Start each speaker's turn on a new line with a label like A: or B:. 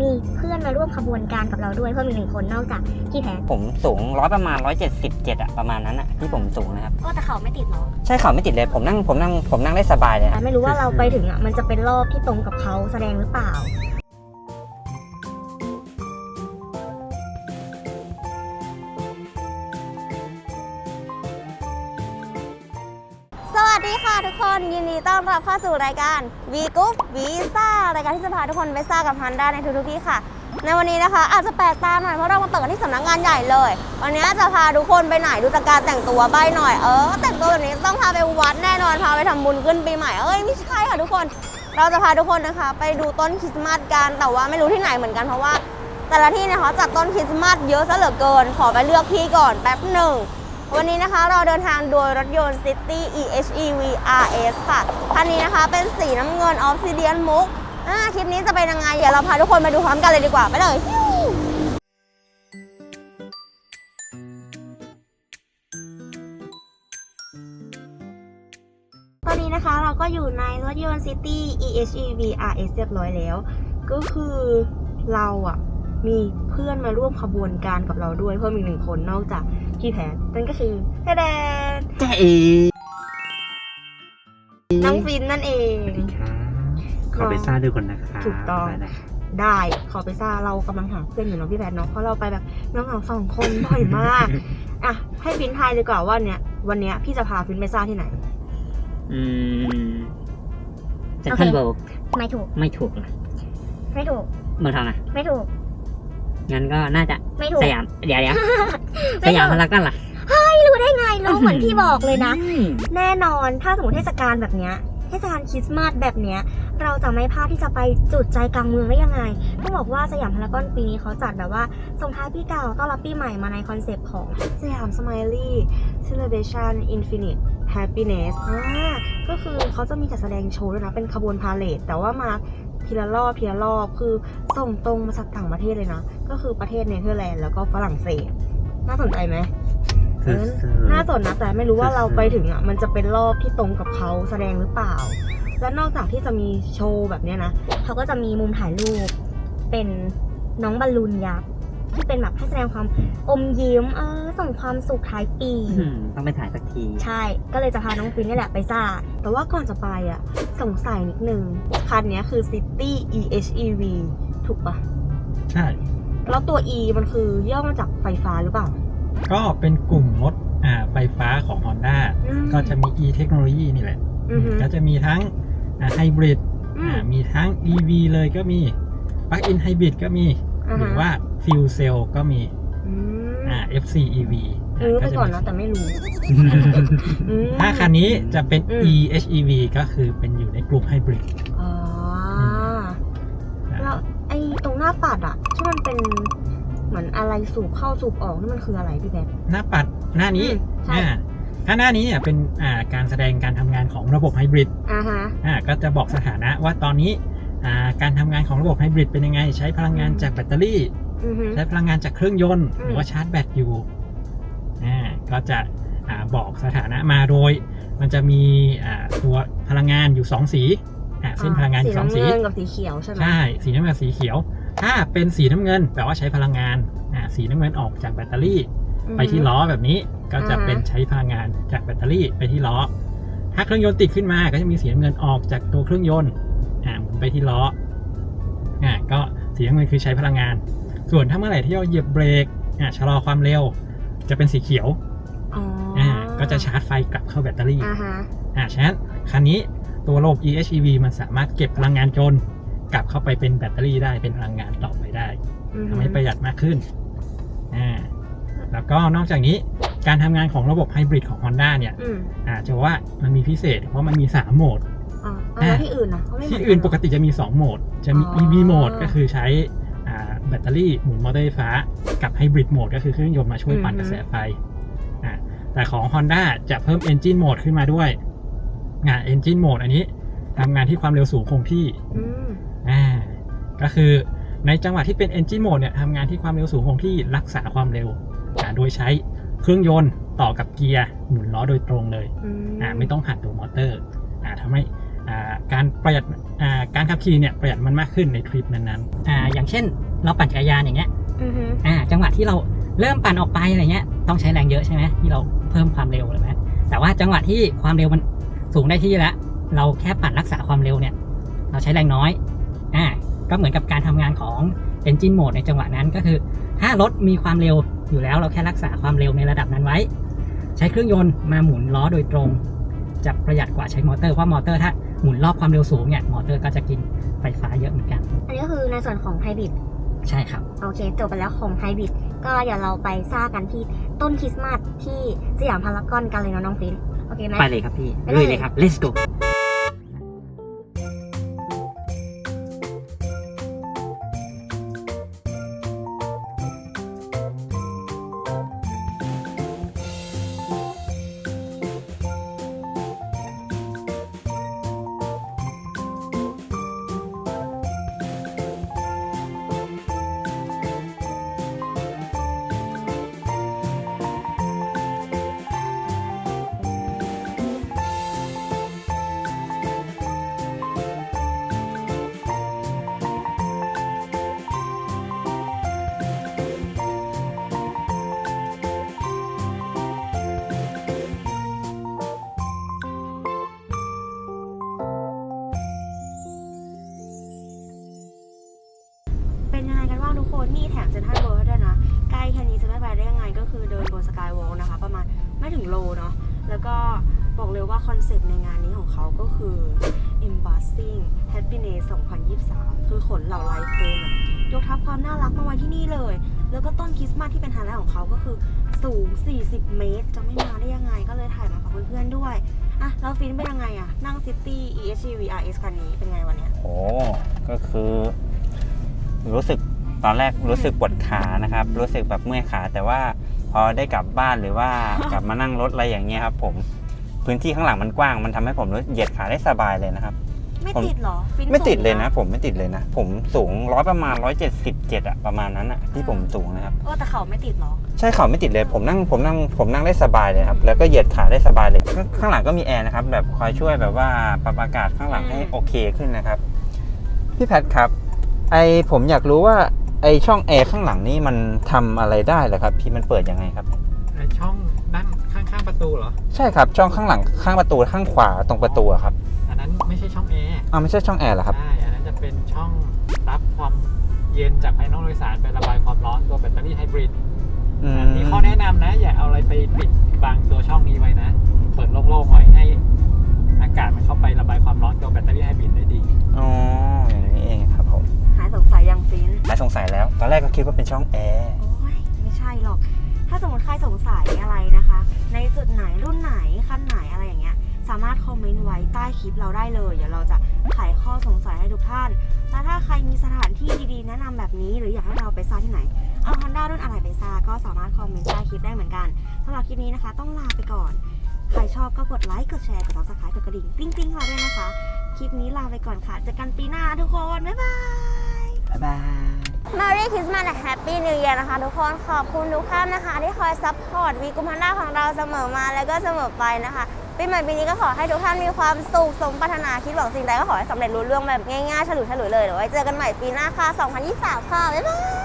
A: มีเพื่อนมาร่วมขบวนการกับเราด้วยเพิ่มอีกหนึ่งคนนอกจากพี่แทน
B: ผมสูงร้อยประมาณ177อะประมาณนั้นอะที่ผมสูงนะครับ
A: ก็แต่เขาไม่ติดหรอ
B: ใช่เขาไม่ติดเลยผมนั่งผมนั่งผมนั่งได้สบายเลย
A: แต่
B: นะ
A: ไม่รู้ว่าเราไปถึงอะมันจะเป็นรอบที่ตรงกับเขาแสดงหรือเปล่า
C: ดีค่ะทุกคนยินดีต้อนรับเข้าสู่รายการ V g r o u p Visa รายการที่จะพาทุกคนไปซ่ากับ Honda ในทุกๆที่ค่ะ ในวันนี้นะคะ อาจจะแปลกตาหน่อยเพราะเรามาเปิดกันที่สำนักงานใหญ่เลย วันนี้จะพาทุกคนไปไหนดูจากการแต่งตัวใบหน่อยเออแต่งตัวแบบนี้ต้องพาไปวัดแน่นอนพาไปทำบุญขึ้นปีใหม่เอ้ยไม่ใช่ค่ะทุกคน เราจะพาทุกคนนะคะ ไปดูต้นคริสต์มาสกันแต่ว่าไม่รู้ที่ไหนเหมือนกันเพราะว่า แต่ละที่นะคะจัดต้นคริสต์มาสเยอะซะเหลือเกิน ขอไปเลือกที่ก่อนแป๊บหนึ่ง วันนี้นะคะเราเดินทางโดยรถยนต์ City EHEV RS ค่ะ คันนี้นะคะเป็นสีน้ำเงิน Obsidian มุกคลิปนี้จะเป็นยังไง เดี๋ยวเราพาทุกคนมาดูพร้อมกันเลยดีกว่า ไปเลย
A: ตอนนี้นะคะเราก็อยู่ในรถยนต์ City EHEV RS เรียบร้อยแล้ว ก็คือเราอะมีเพื่อนมาร่วมขบวนการกับเราด้วยเพิ่มอีกหนึ่งคนนอกจาก พี่แพทนั่นก็คือแทแดน
B: จ้าเอ
A: น้องฟินนั่นเอง
D: สวัสดีครับขอไปซ่าด้วยคนนะครับ
A: ถูกต้อง
D: ได้เลย
A: ได้ขอไปซ่าเรากำลังหาเพื่อนอยู่เนาะพี่แพทเนาะเพราะเราไปแบบน้องเหงาสองคนบ่อยมากอะให้ฟินทายดีกว่าว่าเนี้ยวันเนี้ยพี่จะพาฟินไปซ่าที่ไหน
B: อืมเซนทรัลเวิลด์
A: ไม่ถูก
B: ไม่ถูกนะ
A: ไม่ถูก
B: เมืองทองอะ
A: ไม่ถูก
B: งั้นก็น่าจะ
A: ไม่ถูก
B: สยาม เดี๋ยวเดี๋ยว
A: ไม่
B: สยาม
A: ถูก
B: พารากอนล่ะ
A: รู้ได้ไงรู้เหมือนพี่บอกเลยนะ
B: อืม
A: แน่นอนถ้าสมมติเทศกาลแบบเนี้ยเทศกาลคริสต์มาสแบบเนี้ย เราจะไม่พลาดที่จะไปจุดใจกลางเมืองได้ยังไงต้องบอกว่าสยามพารากอนปีนี้เขาจัดแบบว่าส่งท้ายปีเก่าต้อนรับปีใหม่มาในคอนเซปต์ของสยามส m ม l ลี่ celebration infinite happiness อ่าก็คือเขาจะมีจัดแสดงโชว์ด้วยนะ เป็นขบวนพาเลทแต่ว่ามา ทีละรอบทีละรอบคือส่งตรงมาจากต่างประเทศเลยนะ ก็คือประเทศเนเธอร์แลนด์แล้วก็ฝรั่งเศส น่าสนใจไหมเออน่าสนนะแต่ไม่รู้ว่าเราไปถึงอะมันจะเป็นรอบที่ตรงกับเขาแสดงหรือเปล่า และนอกจากที่จะมีโชว์แบบเนี้ยนะเขาก็จะมีมุมถ่ายรูปเป็นน้องบอลลูนยักษ์ ที่เป็นแบบให้แสดงความอมยิ้มเออส่งความสุขท้ายปี
B: อืมต้องไปถ่ายสักที
A: ใช่ ก็เลยจะพาน้องฟินนี่แหละไปซ่า แต่ว่าก่อนจะไปอะ สงสัยนิดนึง คันเนี้ยคือ City EHEV ถูกปะ
D: ใช่
A: แล้วตัว E มันคือย่อมาจากไฟฟ้าหรือเปล่า
D: ก็เป็นกลุ่มรถอ่าไฟฟ้าของ Honda
A: อืม
D: ก็จะมี e เทคโนโลยีนี่แหละ
A: อือฮึ
D: ก็จะมีทั้งไฮบริด
A: อืม
D: มีทั้ง EV เลยก็มี Plug-in Hybrid ก็มี
A: อ่า
D: หรือ
A: ฮะ
D: ว่า Fuel Cell ก็มี
A: อืม
D: อ่า FC EV
A: รู้ไป
D: จะ
A: ก่อน
D: มี
A: นะแต่ไม่รู้อืม
D: ถ้าคันนี้จะเป็น
A: อืม
D: EHEV ก็คือเป็นอยู่ในกลุ่มไฮบริด
A: อ๋อแล้วไอ้ตรงหน้าปัดอะที่มันเป็นเหมือนอะไรสูบเข้าสูบออกนี่มันคืออะไรพี่แบท
D: หน้าปัดหน้านี้
A: อืมใช่
D: อ่าถ้าหน้านี้เนี่ยเป็นอ่าการแสดงการทำงานของระบบไฮบริด
A: อ่าฮะ
D: อ่าก็จะบอกสถานะว่าตอนนี้อ่า การทำงานของระบบไฮบริดเป็นยังไง ใช้พลังงานจากแบตเตอรี่
A: อือฮึ
D: ใช้พลังงานจากเครื่องยนต์
A: อืม
D: หรือว่าชาร์จแบตอยู่อ่าก็จะอ่าบอกสถานะมาโดย มันจะมีอ่าตัวพลังงานอยู่ 2 สีอ่าเส้นพลังงานอยู่สองสี
A: น้ำเงินกับสีเขียวใช่ไหม
D: ใช่สีน้ำเงินสีเขียว ถ้าเป็นสีน้ำเงินแปลว่าใช้พลังงานอ่าสีน้ำเงินออกจากแบตเตอรี่
A: อือฮึ
D: ไปที่ล้อแบบนี้ก็จะ
A: อ่าฮะ
D: เป็นใช้พลังงานจากแบตเตอรี่ไปที่ล้อถ้าเครื่องยนต์ติดขึ้นมาก็จะมีสีน้ำเงินออกจากตัวเครื่องยนต์ อ่าหมุนไปที่ล้ออ่าก็สีน้ำเงินคือใช้พลังงาน ส่วนถ้าเมื่อไหร่ที่เราเหยียบเบรกอ่าชะลอความเร็ว จะเป็นสีเขียว
A: อ๋อ
D: อ่าก็จะชาร์จไฟกลับเข้าแบตเตอรี่
A: อ่าฮะ
D: อ่าฉะนั้นคันนี้ตัวระบบ EHEV มันสามารถเก็บพลังงานจนกลับเข้าไปเป็นแบตเตอรี่ได้เป็นพลังงานต่อไปได้
A: อือฮึ
D: ทำให้ประหยัดมากขึ้นอ่าแล้วก็นอกจากนี้การทำงานของระบบไฮบริดของ Honda เนี่ย
A: อืม
D: อ่าจะว่ามันมีพิเศษเพราะมันมี 3 โหมด
A: อ๋อ แล้ว
D: อ่า
A: ที่อื่นนะเขาไม่เหมื
D: ที่
A: อน
D: อื่นป
A: กั
D: กติจะมี 2 โหมด จะมี
A: อ๋อ
D: EV โหมดก็คือใช้อ่าแบตเตอรี่หมุนมอเตอร์ไฟฟ้า กับไฮบริดโหมดก็คือเครื่องยนต์มาช่วยปั่นกระแสไฟอ่าแต่ของ Honda จะเพิ่ม Engine Mode ขึ้นมาด้วยงาน Engine Mode อันนี้ทำงานที่ความเร็วสูงคงที่
A: อืม
D: อ่าก็คือในจังหวะที่เป็น engine mode เนี่ยทำงานที่ความเร็วสูงคงที่รักษาความเร็วอ่าโดยใช้เครื่องยนต์ต่อกับเกียร์หมุนล้อโดยตรงเลย
A: อืม
D: อ่าไม่ต้องผ่านตัวมอเตอร์อ่าทำให้
E: อ่า การประหยัดอ่าการขับขี่เนี่ยประหยัดมันมากขึ้นในทริปนั้นๆอ่าอย่างเช่น เราปั่นจักรยานอย่างเงี้ย
F: อือฮึ
E: อ่าจังหวะที่เราเริ่มปั่นออกไปอะไรเงี้ยต้องใช้แรงเยอะใช่ไหมที่เราเพิ่มความเร็วเลยไหมแต่ว่าจังหวะที่ความเร็วมันสูงได้ที่แล้ว เราแค่ปั่นรักษาความเร็วเนี่ย เราใช้แรงน้อยอ่าก็เหมือนกับการทำงานของ Engine Mode ในจังหวะนั้นก็คือ ถ้ารถมีความเร็วอยู่แล้วเราแค่รักษาความเร็วในระดับนั้นไว้ ใช้เครื่องยนต์มาหมุนล้อโดยตรง จะประหยัดกว่าใช้มอเตอร์เพราะมอเตอร์ถ้าหมุนรอบความเร็วสูงเนี่ยมอเตอร์ก็จะกินไฟฟ้าเยอะเหมือนกัน
F: อันนี้ก็คือในส่วนของไฮบริด
E: ใช่ครับ
F: โอเค จบไปแล้วของไฮบริดก็เดี๋ยวเราไปซ่ากันที่ต้นคริสต์มาสที่สยามพารากอนกันเลยเนาะน้องฟินโอเคไหม
E: ไปเลยครับพี่
F: ไปเลย
E: ลุยเลยครับ let's go
A: นนี่แถมเซ็นทรัลเวิลด์ด้วยนะ ใกล้แค่นี้จะไม่ไปได้ยังไงก็คือเดินบนสกายวอล์กนะคะ ประมาณไม่ถึงโลเนาะ แล้วก็บอกเลยว่าคอนเซปต์ในงานนี้ของเขาก็คือ embossing happiness 2023 คือขนเหล่าไลฟ์เฟรมยกทับความน่ารักมาไว้ที่นี่เลย แล้วก็ต้นคริสต์มาสที่เป็นไฮไลท์ของเขาก็คือสูง 40 เมตร จะไม่มาได้ยังไงก็เลยถ่ายมาฝากเพื่อนๆด้วยอะแล้วฟินเป็นยังไงอะนั่งซิตี้ EHEV RS คันนี้เป็นไงวันเนี้ย
B: โอ้ก็คือ รู้สึก ตอนแรกรู้สึกปวดขานะครับ รู้สึกแบบเมื่อยขา แต่ว่าพอได้กลับบ้านหรือว่ากลับมานั่งรถอะไรอย่างเงี้ยครับ ผมพื้นที่ข้างหลังมันกว้าง มันทำให้ผมรู้เหยียดขาได้สบายเลยนะครับ
A: ไม่
B: ผม
A: ติดเหรอฟิน
B: ไม่ติด
A: สูง
B: เลยนะ ผมไม่ติดเลยนะ ผมสูงร้อยประมาณร้อยเจ็ดสิบเจ็ดอะประมาณนั้นอะที่ผมสูงนะครับ
A: เออแต่เขาไม่ติดเหรอ
B: ใช่เขาไม่ติดเลยผมนั่งผมนั่งผมนั่งได้สบายเลยครับ แล้วก็เหยียดขาได้สบายเลย ข้างข้างหลังก็มีแอร์นะครับ แบบคอยช่วยแบบว่าปรับอากาศข้างหลังให้
A: อืม
B: โอเคขึ้นนะครับพี่แพทครับไอผมอยากรู้ว่า ไอช่องแอร์ข้างหลังนี่มันทำอะไรได้เหรอครับ พี่มันเปิดยังไงครับ
E: ไอช่องด้านข้างๆประตูเหรอ
B: ใช่ครับ ช่องข้างหลังข้างประตูข้างขวาตรงประตูอะครับ
E: อันนั้นไม่ใช่ช่องแอร์
B: อ้าวไม่ใช่ช่องแอร์เหรอครับ
E: ใช่อันนั้นจะเป็นช่องรับความเย็นจากภายนอกโดยสารไประบายความร้อนตัวแบตเตอรี่ไฮบริด
B: อืม
E: มีข้อแนะนำนะ อย่าเอาอะไรไปปิดบังตัวช่องนี้ไว้นะ เปิดโล่งๆไว้ให้อากาศมันเข้าไประบายความร้อนตัวแบตเตอรี่ไฮบริดได้ดี
B: อ๋ออย่างนี้เองครับผม
A: หายสงสัยยังฟิน
B: หายสงสัยแล้ว ตอนแรกก็คิดว่าเป็นช่องแอร์
A: โอ้ยไม่ใช่หรอก ถ้าสมมติใครสงสัยอะไรนะคะ ในจุดไหนรุ่นไหนคันไหนอะไรอย่างเงี้ย สามารถคอมเมนต์ไว้ใต้คลิปเราได้เลย เดี๋ยวเราจะไขข้อสงสัยให้ทุกท่าน และถ้าใครมีสถานที่ดีๆ แนะนำแบบนี้ หรืออยากให้เราไปซ่าที่ไหน เอาฮอนด้ารุ่นอะไรไปซ่าก็สามารถคอมเมนต์ใต้คลิปได้เหมือนกันสำหรับคลิปนี้นะคะ ต้องลาไปก่อน ใครชอบก็กดไลค์ กดแชร์ กดซับสไครต์กดกระดิ่งปิ๊งปิ๊งๆเราด้วยนะคะ คลิปนี้ลาไปก่อนค่ะเจอกันปีหน้าทุกคน บ๊ายบาย
B: บ๊ายบาย
A: Merry Christmas and Happy New Year นะคะ ทุกคนขอบคุณทุกท่านนะคะ ที่คอยซัพพอร์ตวีกุมพันด้าของเราเสมอมาแล้วก็เสมอไปนะคะปีใหม่ปีนี้ก็ขอให้ทุกท่านมีความสุขสมปรารถนาคิดหวังสิ่งใดก็ขอให้สำเร็จรุ่เรื่องแบบง่ายๆฉลุยฉลุยเลยเดี๋ยวไว้เจอกันใหม่ปีหน้าค่ะ 2023 ค่ะ บ๊ายบาย